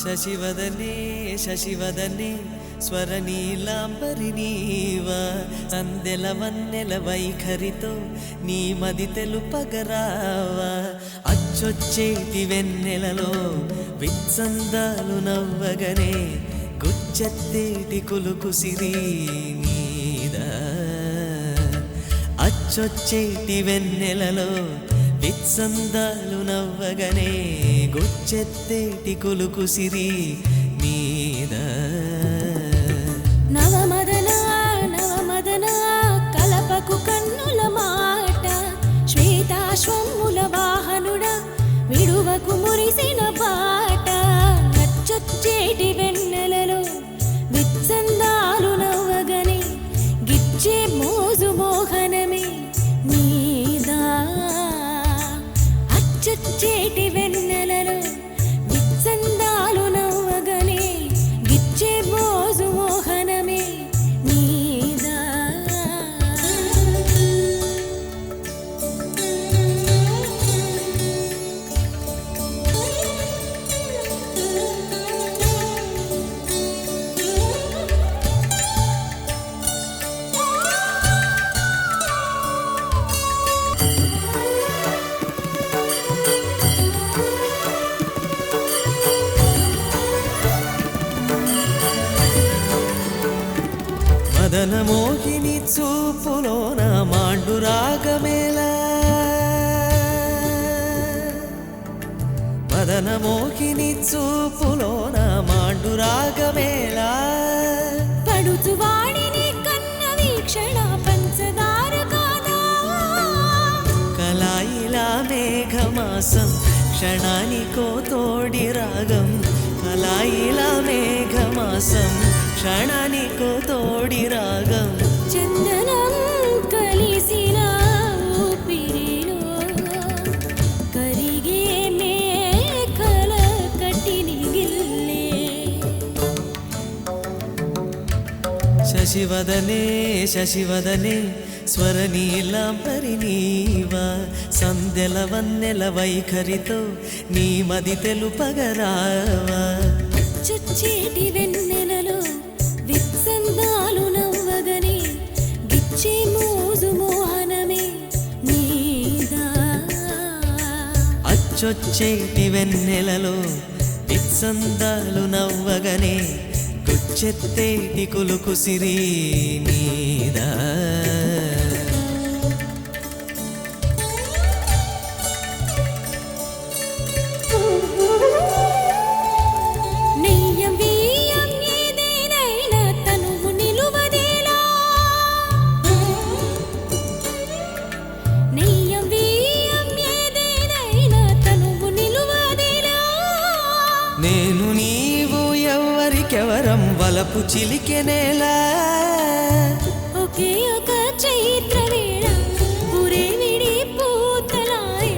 శశివదనే శశివదనే స్వరనీలాంబరి నీవ సందెల వన్నెల వైఖరితో నీ మది తెలుపగరావా అచ్చొచ్చేటి వెన్నెలలో విత్సందాలు నవ్వగనే గుచ్చెత్తేటి కులుకు సిరి నీదా అచ్చొచ్చేటి వెన్నెలలో విత్సందాలు నవ్వగనే గు చెత్తేటి కొలుకు సిరి మీద మదన మోహిని చూపులోన మాండు రాగమేలా మదన మోహిని చూపులోన మాండు రాగమేలా పడుచు వాడిని కన్న వీక్షణ పంచదార కాదా కలాయిలా మేఘమాసం క్షణానికో తోడి రాగం. ल मेघमासं क्षणानि को तोडिरा శశివదనే శశివదనే స్వరనీలాంబరి నీవా సందెల వన్నెల వైఖరితో నీ మది తెలుపగరావా. చచ్చేటి వెన్నెలలో విత్సందాలు నవ్వగని గిచ్చే మోజు మోహనమే నీదా. అచ్చొచ్చేటి వెన్నెలలో విత్సందాలు నవ్వగనే గుచ్చెత్తేటి కులుకు సిరి నీదా ఎవరికెవరం వలపు చిలికెనేలా ఒకే ఒక చైత్ర వేళ పురే విడి పూతలాయే.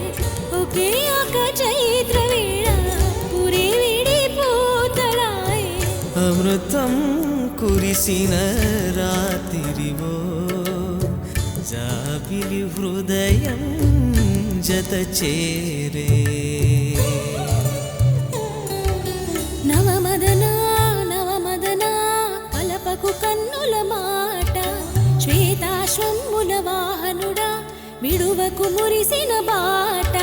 ఒకే ఒక చైత్ర వేళ పురే విడి పూతలాయే. అమృతం కురిసిన రాత్రివో జాబిలి హృదయం జత చేరే. కలపకు కన్నుల మాట శ్వేతాశ్వముల వాహనుడా విడువకు మురిసిన బాట.